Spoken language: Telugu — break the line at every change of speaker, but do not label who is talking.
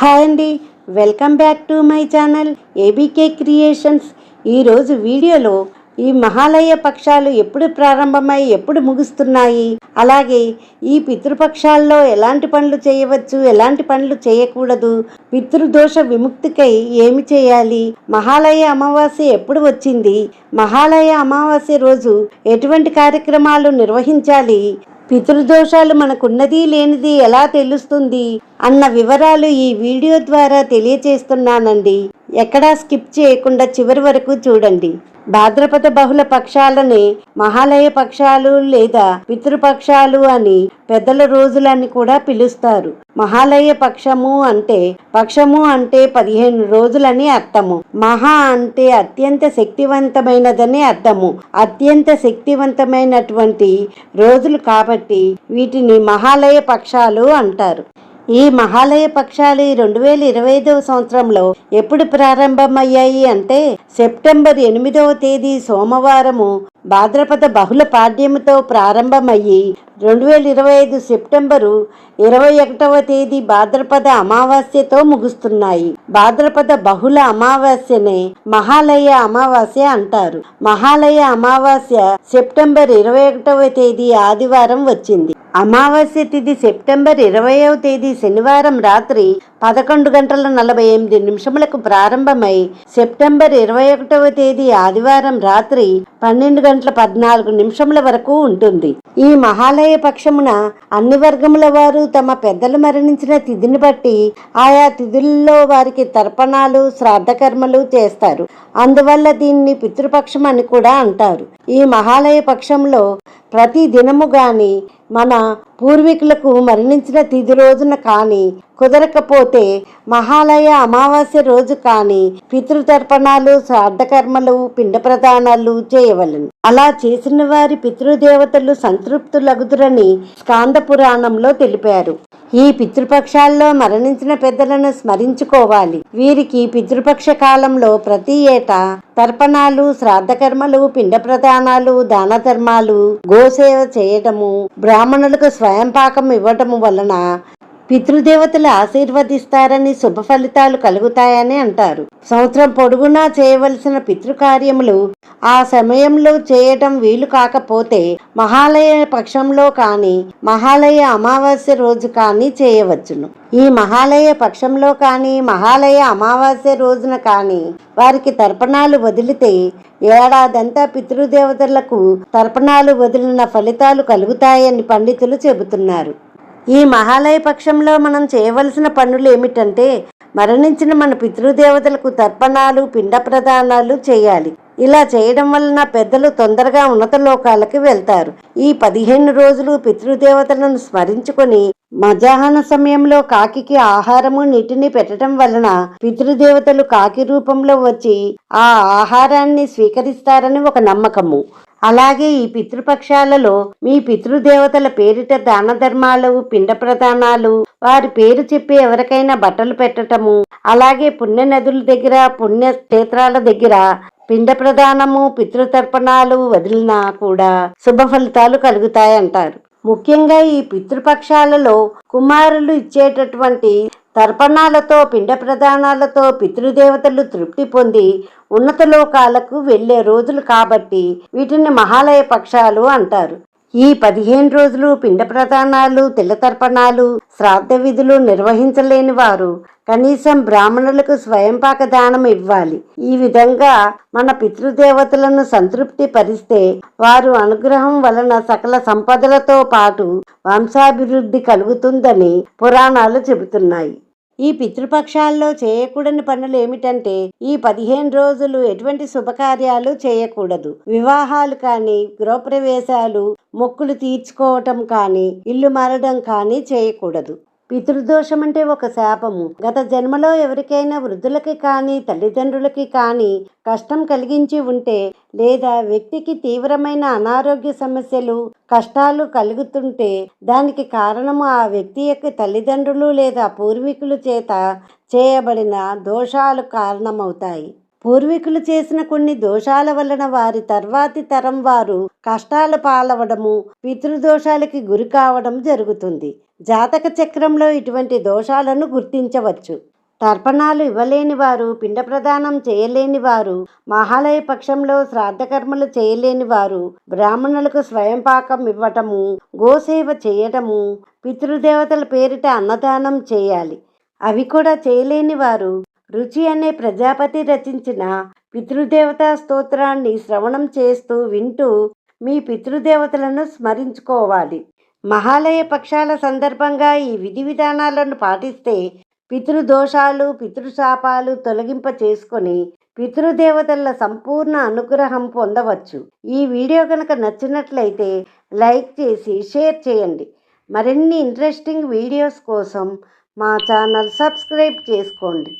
హాయ్ అండి. Welcome back to my channel ABK creations ఈరోజు వీడియోలో ఈ మహాలయ పక్షాలు ఎప్పుడు ప్రారంభమై ఎప్పుడు ముగుస్తున్నాయి? అలాగే ఈ పితృపక్షాల్లో ఎలాంటి పనులు చేయవచ్చు? ఎలాంటి పనులు చేయకూడదు? పితృదోష విముక్తికై ఏమి చేయాలి? మహాలయ అమావాస్య ఎప్పుడు వచ్చింది? మహాలయ అమావాస్య రోజు ఎటువంటి కార్యక్రమాలు నిర్వహించాలి? పితృదోషాలు మనకున్నది లేనిది ఎలా తెలుస్తుంది అన్న వివరాలు ఈ వీడియో ద్వారా తెలియచేస్తున్నానండి. ఎక్కడా స్కిప్ చేయకుండా చివరి వరకు చూడండి. భాద్రపద బహుళ పక్షాలని మహాలయ పక్షాలు లేదా పితృపక్షాలు అని పెద్దల రోజులని కూడా పిలుస్తారు. మహాలయ పక్షము అంటే పక్షము అంటే పదిహేను రోజులని అర్థము. మహా అంటే అత్యంత శక్తివంతమైనదని అర్థము. అత్యంత శక్తివంతమైనటువంటి రోజులు కాబట్టి వీటిని మహాలయ పక్షాలు అంటారు. ఈ మహాలయ పక్షాలు రెండు వేల ఇరవై ఐదవ సంవత్సరంలో ఎప్పుడు ప్రారంభమయ్యాయి అంటే సెప్టెంబర్ ఎనిమిదవ తేదీ సోమవారము భాద్రపద బహుళ పాడ్యముతో ప్రారంభమయ్యి రెండు వేల ఇరవై ఐదు సెప్టెంబరు ఇరవై ఒకటవ తేదీ భాద్రపద అమావాస్యతో ముగుస్తున్నాయి. భాద్రపద బహుళ అమావాస్యనే మహాలయ అమావాస్య అంటారు. మహాలయ అమావాస్య సెప్టెంబర్ ఇరవై ఒకటవ తేదీ ఆదివారం వచ్చింది. అమావాస్య తిథి సెప్టెంబర్ ఇరవైవ తేదీ శనివారం రాత్రి పదకొండు గంటల నలభై ఎనిమిది నిమిషములకు ప్రారంభమై సెప్టెంబర్ ఇరవై ఒకటవ తేదీ ఆదివారం రాత్రి పన్నెండు గంటల పద్నాలుగు నిమిషముల వరకు ఉంటుంది. ఈ మహాలయ పక్షమున అన్ని వర్గముల వారు తమ పెద్దలు మరణించిన తిథిని బట్టి ఆయా తిథుల్లో వారికి తర్పణాలు శ్రాద్ధకర్మలు చేస్తారు. అందువల్ల దీన్ని పితృపక్షం అని కూడా అంటారు. ఈ మహాలయ పక్షంలో ప్రతి దినము గాని మన పూర్వీకులకు మరణించిన తిది రోజున కానీ కుదరకపోతే మహాలయ అమావాస్య రోజు కానీ పితృతర్పణాలు శ్రాద్ధకర్మలు పిండ ప్రదానాలు చేయవలను. అలా చేసిన వారి పితృదేవతలు సంతృప్తులగుదురని స్కాంద పురాణంలో తెలిపారు. ఈ పితృపక్షాల్లో మరణించిన పెద్దలను స్మరించుకోవాలి. వీరికి పితృపక్ష కాలంలో ప్రతి ఏటా తర్పణాలు శ్రాద్ధకర్మలు పిండ ప్రదానాలు దాన ధర్మాలు గోసేవ చేయటము బ్రాహ్మణులకు స్వయం పాకం ఇవ్వటము వలన పితృదేవతలు ఆశీర్వదిస్తారని శుభ ఫలితాలు కలుగుతాయని అంటారు. సంవత్సరం పొడుగునా చేయవలసిన పితృకార్యములు ఆ సమయంలో చేయటం వీలు కాకపోతే మహాలయ పక్షంలో కానీ మహాలయ అమావాస్య రోజు కానీ చేయవచ్చును. ఈ మహాలయ పక్షంలో కానీ మహాలయ అమావాస్య రోజున కానీ వారికి తర్పణాలు వదిలితే ఏడాదంతా పితృదేవతలకు తర్పణాలు వదిలిన ఫలితాలు కలుగుతాయని పండితులు చెబుతున్నారు. ఈ మహాలయ పక్షంలో మనం చేయవలసిన పనులు ఏమిటంటే మరణించిన మన పితృదేవతలకు తర్పణాలు పిండ ప్రదానాలు చేయాలి. ఇలా చేయడం వలన పెద్దలు తొందరగా ఉన్నత లోకాలకి వెళ్తారు. ఈ పదిహేను రోజులు పితృదేవతలను స్మరించుకొని మధ్యాహ్న సమయంలో కాకికి ఆహారము నీటిని పెట్టడం వలన పితృదేవతలు కాకి రూపంలో వచ్చి ఆ ఆహారాన్ని స్వీకరిస్తారని ఒక నమ్మకము. అలాగే ఈ పితృపక్షాలలో మీ పితృదేవతల పేరిట దాన ధర్మాలు పిండ ప్రదానాలు వారి పేరు చెప్పి ఎవరికైనా బట్టలు పెట్టటము అలాగే పుణ్య నదుల దగ్గర పుణ్య క్షేత్రాల దగ్గర పిండ ప్రదానము పితృతర్పణాలు వదిలినా కూడా శుభ ఫలితాలు కలుగుతాయంటారు. ముఖ్యంగా ఈ పితృపక్షాలలో కుమారులు ఇచ్చేటటువంటి తర్పణాలతో పిండ ప్రదానాలతో పితృదేవతలు తృప్తి పొంది ఉన్నత లోకాలకు వెళ్ళే రోజులు కాబట్టి వీటిని మహాలయ పక్షాలు అంటారు. ఈ పదిహేను రోజులు పిండ ప్రదానాలు తిలతర్పణాలు శ్రాద్ధ విధులు నిర్వహించలేని వారు కనీసం బ్రాహ్మణులకు స్వయంపాక దానం ఇవ్వాలి. ఈ విధంగా మన పితృదేవతలను సంతృప్తి పరిస్తే వారు అనుగ్రహం వలన సకల సంపదలతో పాటు వంశాభివృద్ధి కలుగుతుందని పురాణాలు చెబుతున్నాయి. ఈ పితృపక్షాల్లో చేయకూడని పనులు ఏమిటంటే ఈ పదిహేను రోజులు ఎటువంటి శుభకార్యాలు చేయకూడదు. వివాహాలు కానీ గృహప్రవేశాలు మొక్కులు తీర్చుకోవటం కానీ ఇల్లు మారడం కానీ చేయకూడదు. పితృదోషం అంటే ఒక శాపము. గత జన్మలో ఎవరికైనా వృద్ధులకి కానీ తల్లిదండ్రులకి కానీ కష్టం కలిగించి ఉంటే లేదా వ్యక్తికి తీవ్రమైన అనారోగ్య సమస్యలు కష్టాలు కలుగుతుంటే దానికి కారణము ఆ వ్యక్తి యొక్క తల్లిదండ్రులు లేదా పూర్వీకులు చేత చేయబడిన దోషాలు కారణమవుతాయి. పూర్వీకులు చేసిన కొన్ని దోషాల వలన వారి తర్వాతి తరం వారు కష్టాలు పాలవడము పితృదోషాలకి గురి కావడం జరుగుతుంది. జాతక చక్రంలో ఇటువంటి దోషాలను గుర్తించవచ్చు. తర్పణాలు ఇవ్వలేని వారు పిండ ప్రదానం చేయలేని వారు మహాలయ పక్షంలో శ్రాద్ధకర్మలు చేయలేని వారు బ్రాహ్మణులకు స్వయం పాకం ఇవ్వటము గోసేవ చేయటము పితృదేవతల పేరిట అన్నదానం చేయాలి. అవి కూడా చేయలేని వారు రుచి అనే ప్రజాపతి రచించిన పితృదేవతా స్తోత్రాన్ని శ్రవణం చేస్తూ వింటూ మీ పితృదేవతలను స్మరించుకోవాలి. మహాలయ పక్షాల సందర్భంగా ఈ విధి విధానాలను పాటిస్తే పితృదోషాలు పితృశాపాలు తొలగింప చేసుకొని పితృదేవతల సంపూర్ణ అనుగ్రహం పొందవచ్చు. ఈ వీడియో కనుక నచ్చినట్లయితే లైక్ చేసి షేర్ చేయండి. మరిన్ని ఇంట్రెస్టింగ్ వీడియోస్ కోసం మా ఛానల్ సబ్స్క్రైబ్ చేసుకోండి.